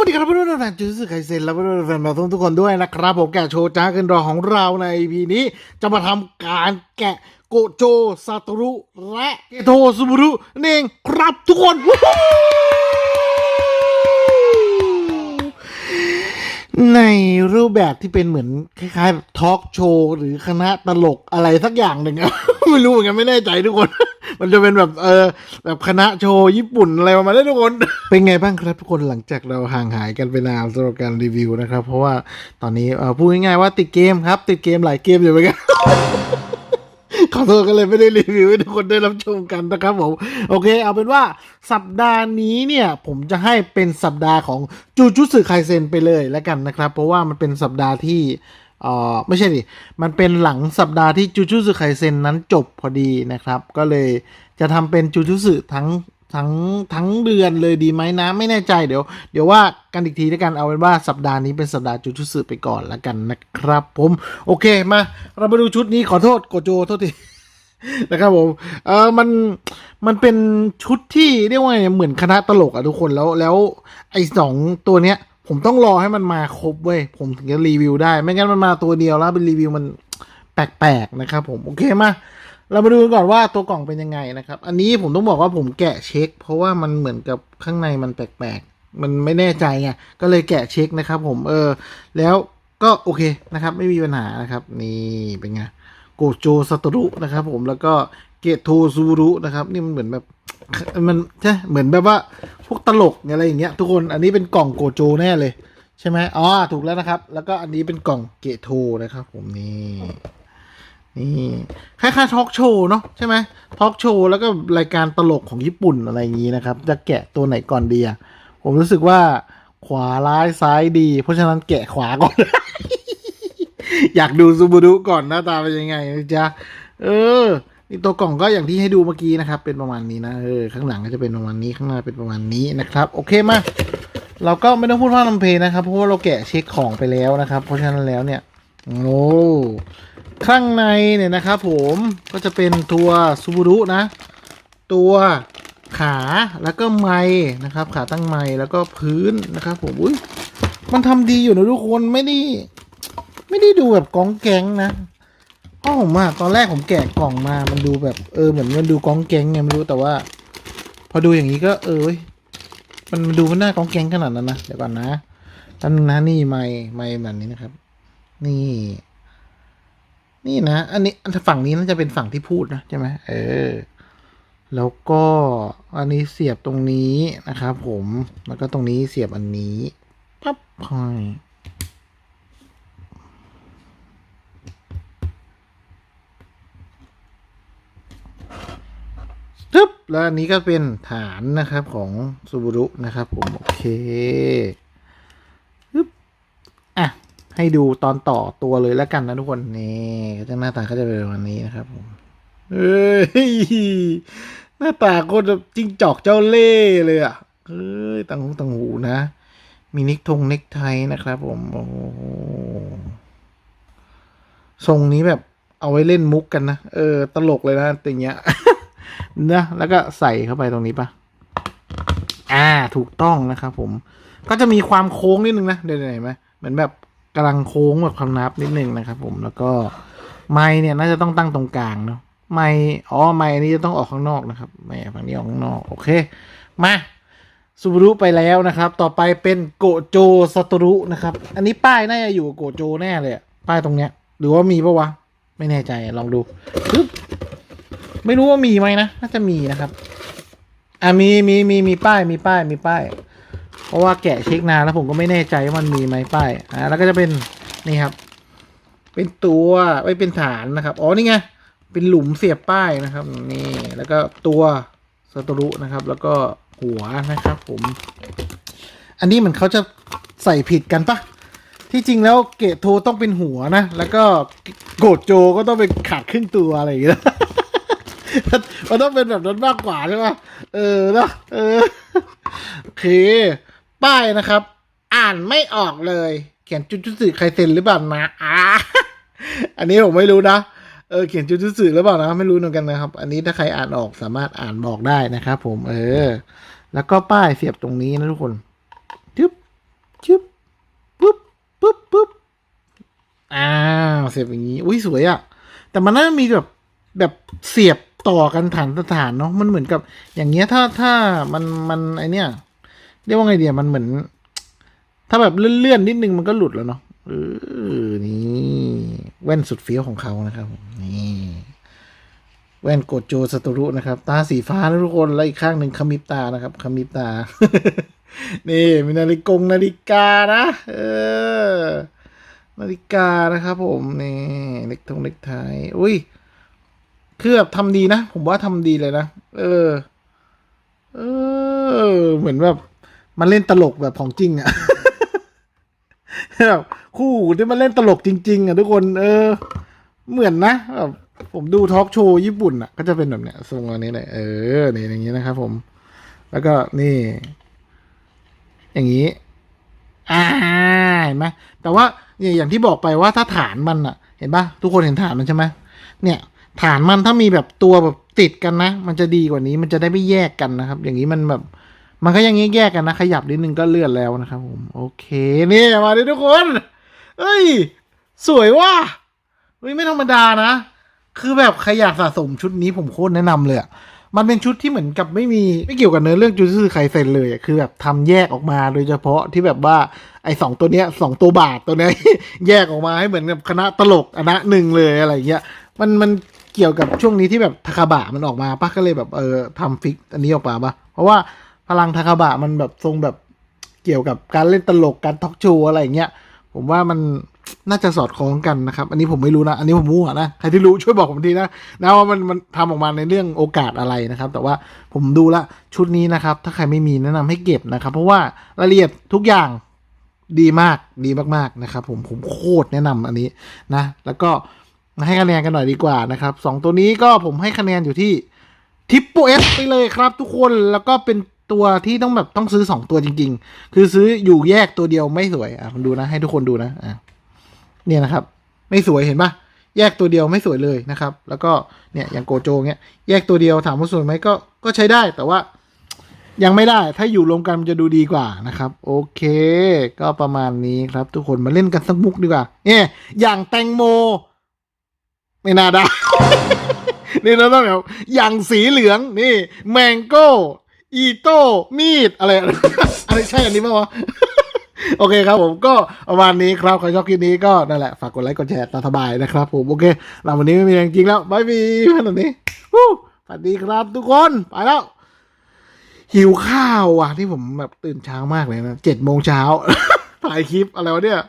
วัสดีครับเพื่อนๆแฟนจูสึไคเซนและเพื่อนๆแฟนมาทุกคนด้วยนะครับ ผมแกะโชว์จ้าเกินรอของเราใน EP นี้ จะมาทำการแกะโกโจซาตรุ และเกโทซูบุรุนั่นเองครับทุกคน ใน รูปแบบที่เป็นเหมือนคล้ายๆแบบทอล์กโชว์หรือคณะตลกอะไรสักอย่างหนึ่ง ไม่รู้เหมือนกันไม่แน่ใจทุกคน มันจะเป็นแบบเออแบบคณะโชว์ญี่ปุ่นอะไรประมาณนี้ทุกคน เป็นไงบ้างครับทุกคนหลังจากเราห่างหายกันไปนานสำหรับการรีวิวนะครับ เพราะว่าตอนนี้พูดง่ายๆว่าติดเกมครับ ติดเกมหลายเกมอยู่เหมือนกัน ขอโทษกันเลยไม่ได้รีวิวให้ทุกคนได้รับชมกันนะครับผม โอเค เอาเป็นว่าสัปดาห์นี้เนี่ย ผมจะให้เป็นสัปดาห์ของจูจูสึไคเซนไปเลยแล้วกันนะครับ เพราะว่ามันเป็นสัปดาห์ที่เอ่อไม่ใช่ดิ มันเป็นหลังสัปดาห์ที่จูจูสึไคเซนนั้นจบพอดีนะครับ ก็เลยจะทำเป็นจูจูสึทั้ง ทั้งทั้งเดือนเลยดีไหมนะไม่แน่ใจเดี๋ยว เดี๋ยวว่ากันอีกทีแล้วกันเอาเป็นว่าสัปดาห์นี้เป็นสัปดาห์จูจูสึไปก่อนแล้วกันนะครับ ผมโอเคมาเรามาดูชุดนี้ขอโทษโกโจโทษทีนะครับผมเออมันมันเป็นชุดที่เรียกว่าไงเหมือนคณะตลกอะทุกคนแล้วแล้วไอ้สองตัวเนี้ย ผมต้องรอให้มันมาครบเว้ยผมถึงจะรีวิวได้ ไม่งั้นมันมาตัวเดียวแล้วเป็นรีวิวมันแปลกๆนะครับผมโอเคมา เรามาดูกันก่อนว่าตัวกล่องเป็นยังไงนะครับ อันนี้ผมต้องบอกว่าผมแกะเช็ค เพราะว่ามันเหมือนกับข้างในมันแปลกๆ มันไม่แน่ใจไง ก็เลยแกะเช็คนะครับ ผม เออ แล้วก็โอเคนะครับ ไม่มีปัญหานะครับ นี่เป็นไง โกโจซาโตรุนะครับ ผม แล้วก็เกโทซูรุนะครับ นี่มันเหมือนแบบ มันใช่ เหมือนแบบว่าพวกตลกอะไรอย่างเงี้ยทุกคน อันนี้เป็นกล่องโกโจแน่เลย ใช่ไหมอ๋อ ถูกแล้วนะครับ แล้วก็อันนี้เป็นกล่องเกโทนะครับ ผมนี่ นี่คล้ายๆทอล์กโชว์เนาะใช่ไหมทอล์กโชว์แล้วก็รายการตลกของญี่ปุ่นอะไรอย่างงี้นะครับ จะแกะตัวไหนก่อนดีอะผมรู้สึกว่าขวาร้ายซ้ายดี เพราะฉะนั้นแกะขวาก่อน อยากดูซูบูรุก่อนหน้าตาเป็นยังไงจ๊ะเออนี่ตัวกล่องก็อย่างที่ให้ดูเมื่อกี้นะครับ เป็นประมาณนี้นะเออข้างหลังก็จะเป็นประมาณนี้ข้างหน้าเป็นประมาณนี้นะครับ โอเคมาเราก็ไม่ต้องพูดว่าลำเพลนะครับ เพราะว่าเราแกะเช็คของไปแล้วนะครับ เพราะฉะนั้นแล้วเนี่ยโอ้ ข้างในเนี่ยนะครับผมก็จะเป็นตัวซูบูรุนะ ตัวขาแล้วก็ไม้นะครับ ขาตั้งไม้แล้วก็พื้นนะครับ ผมอุ้ยมันทำดีอยู่นะทุกคนไม่ได้ไม่ได้ดูแบบกองแกงนะเพราะผมอะตอนแรกผมแกะกล่องมา มันดูแบบเออเหมือนมันดูกองแกงไงไม่รู้แต่ว่า พอดูอย่างนี้ก็เออเว้ยมันดูมันน่ากองแกงขนาดนั้นนะเดี๋ยวก่อนนะตันงนะนี่ไม่ไม่แบบนี้นะครับ นี่ นี่นะ อันนี้อันฝั่งนี้น่าจะเป็นฝั่งที่พูดนะใช่ไหมเออ แล้วก็อันนี้เสียบตรงนี้นะครับผม แล้วก็ตรงนี้เสียบอันนี้ปั๊บพอยทึบแล้วอันนี้ก็เป็นฐานนะครับของซูบูรุนะครับผม โอเค ให้ดูตอนต่อตัวเลยแล้วกันนะทุกคนนี่จะหน้าตาก็จะเป็นแบบนี้นะครับผมเอ้ยหน้าตาโคตรจิ้งจอกเจ้าเล่ห์เลยอะเอ้ยต่างหูต่างหูนะ มีนิกทงเน็กไทนะครับ ผมโอ้โหทรงนี้แบบเอาไว้เล่นมุกกันนะ เออ ตลกเลยนะอย่างเงี้ยนะแล้วก็ใส่เข้าไปตรงนี้ปะอ่าถูกต้องนะครับผม ก็จะมีความโค้งนิดนึงนะเดี๋ยวเห็นไหมเหมือนแบบ กำลังโค้งแบบคำนับนิดนึงนะครับ ผมแล้วก็ไม้เนี่ยน่าจะต้องตั้งตรงกลางเนาะไม้อ๋อไม้นี้จะต้องออกข้างนอกนะครับไม้ฝั่งนี้ออกข้างนอกโอเคมาซูบรุไปแล้วนะครับ ต่อไปเป็นโกโจซาโตรุนะครับ อันนี้ป้ายน่าจะอยู่โกโจแน่เลยป้ายตรงเนี้ย หรือว่ามีปะวะ ไม่แน่ใจลองดูปึ๊บไม่รู้ว่ามีไหมนะ น่าจะมีนะครับ อะมีมีมีมีป้ายมีป้ายมีป้าย เพราะว่าแกะเช็คนานแล้วผมก็ไม่แน่ใจว่ามันมีไหมป้ายอะแล้วก็จะเป็นนี่ครับ เป็นตัวไว้เป็นฐานนะครับอ๋อนี่ไงเป็นหลุมเสียบป้ายนะครับนี่แล้วก็ตัวสตรุนะครับ แล้วก็หัวนะครับ ผม อันนี้เหมือนเขาจะใส่ผิดกันปะที่จริงแล้วเกตโทต้องเป็นหัวนะ แล้วก็โกดโจก็ต้องเป็นขาดครึ่งตัวอะไรอย่างเงี้ยมันต้องเป็นแบบนั้นมากกว่าใช่ไหมเออเนอะเออโอเค ป้ายนะครับ อ่านไม่ออกเลย เขียนจุดจุดสื่อใครเซ็นหรือเปล่านะอ่าอันนี้ผมไม่รู้นะเออเขียนจุดจุดสื่อหรือเปล่านะไม่รู้เหมือนกันนะครับ อันนี้ถ้าใครอ่านออกสามารถอ่านบอกได้นะครับผมเออ แล้วก็ป้ายเสียบตรงนี้นะทุกคนจึ๊บจึ๊บปุ๊บปุ๊บปุ๊บอ้าวเสียบอย่างนี้ อุ้ยสวยอะ่ะ แต่มันน่าจะมีแบบแบบเสียบต่อกันฐานสถานเนาะมันเหมือนกับ อย่างเงี้ยถ้าถ้ามันมันไอเนี้ย เรียกว่าไงเดียมันเหมือน ถ้าแบบเลื่อนๆนิดนึงมันก็หลุดแล้วเนาะเออนี่แว่นสุดเฟี้ยวของเขานะครับผมนี่แว่นโกโจสตูรุนะครับ ตาสีฟ้านะทุกคนแล้วอีกข้างหนึ่งขมิบตานะครับขมิบตา นี่มีนาฬิกงนาฬิกานะเออนาฬิกานะครับ ผมนี่เล็กทงเล็กไทยอุ้ยคือแบบทำดีนะ ผมว่าทำดีเลยนะ เออ เออ เหมือนแบบ มันเล่นตลกแบบของจริงอะแบบคู่ที่มันเล่นตลกจริง ๆอะทุกคน เออ เหมือนนะแบบผมดูทอล์กโชว์ญี่ปุ่นอะก็จะเป็นแบบเนี้ยทรงอันนี้เลยเออนี่อย่างนี้นะครับผม แล้วก็นี่ อย่างนี้อ่าเห็นไหมแต่ว่าเนี่ยอย่างที่บอกไปว่าถ้าฐานมันอะเห็นปะทุกคนเห็นฐานมันใช่ไหมเนี่ยฐานมันถ้ามีแบบตัวแบบติดกันนะ มันจะดีกว่านี้มันจะได้ไม่แยกกันนะครับ อย่างนี้มันแบบ มันก็ยังแยกกันนะ ขยับนิดนึงก็เลื่อนแล้วนะครับผม โอเค นี่มาดิทุกคน เอ้ย สวยว่ะเฮ้ยไม่ธรรมดานะ คือแบบใครอยากสะสมชุดนี้ผมโคตรแนะนำเลยมันเป็นชุดที่เหมือนกับไม่มีไม่เกี่ยวกับเนื้อเรื่องจูซืไคเซนเลยคือแบบทำแยกออกมาโดยเฉพาะที่แบบว่าไอ้สองตัวเนี้ยสองตัวบาทตัวเนี้ยแยกออกมาให้เหมือนกับคณะตลกคณะหนึ่งเลยอะไรเงี้ยมันมันเกี่ยวกับช่วงนี้ที่แบบทาคาบะมันออกมาปะก็เลยแบบเออทำฟิกอันนี้ออกมาปะเพราะว่า พลังทาคาบะมันแบบทรงแบบเกี่ยวกับการเล่นตลกการทอกโชว์อะไรเงี้ยผมว่ามันน่าจะสอดคล้องกันนะครับ อันนี้ผมไม่รู้นะ อันนี้ผมมั่วนะ ใครที่รู้ช่วยบอกผมทีนะ นะว่ามันมันทำออกมาในเรื่องโอกาสอะไรนะครับ แต่ว่าผมดูละชุดนี้นะครับ ถ้าใครไม่มีแนะนำให้เก็บนะครับ เพราะว่ารายละเอียดทุกอย่างดีมาก ดีมากๆนะครับ ผม ผมโคตรแนะนำอันนี้นะ แล้วก็ให้คะแนนกันหน่อยดีกว่านะครับสองตัวนี้ก็ผมให้คะแนนอยู่ที่ทิปโปเอสไปเลยครับ ทุกคน แล้วก็เป็น ตัวที่ต้องแบบต้องซื้อสองตัวจริง ๆ คือซื้ออยู่แยกตัวเดียวไม่สวยอะดูนะ ให้ทุกคนดูนะอะเนี่ยนะครับ ไม่สวยเห็นปะแยกตัวเดียวไม่สวยเลยนะครับ แล้วก็เนี่ยอย่างโกโจเงี้ยแยกตัวเดียวถามว่าสวยไหมก็ก็ใช้ได้แต่ว่ายังไม่ได้ถ้าอยู่รวมกันมันจะดูดีกว่านะครับ โอเค ก็ประมาณนี้ครับ ทุกคนมาเล่นกันสักมุกดีกว่าเนี่ยอย่างแตงโม ไม่น่าได้ นี่เราต้องแบบอย่างสีเหลืองนี่แมงโก้ อีโต้มีดอะไรอะไรใช่อันนี้ป่าวะโอเคครับผมก็ประมาณนี้ครับ ใครชอบคลิปนี้ก็นั่นแหละ ฝากกดไลค์กดแชร์ตามสบายนะครับผม โอเคเราวันนี้ไม่มีอะไรจริงแล้วบายบีเพื่อนนี้วู้สวัสดีครับทุกคน ไปแล้ว หิวข้าวอะ ที่ผมแบบตื่นเช้ามากเลยนะเจ็ดโมงเช้าถ่ายคลิปอะไรวะเนี่ย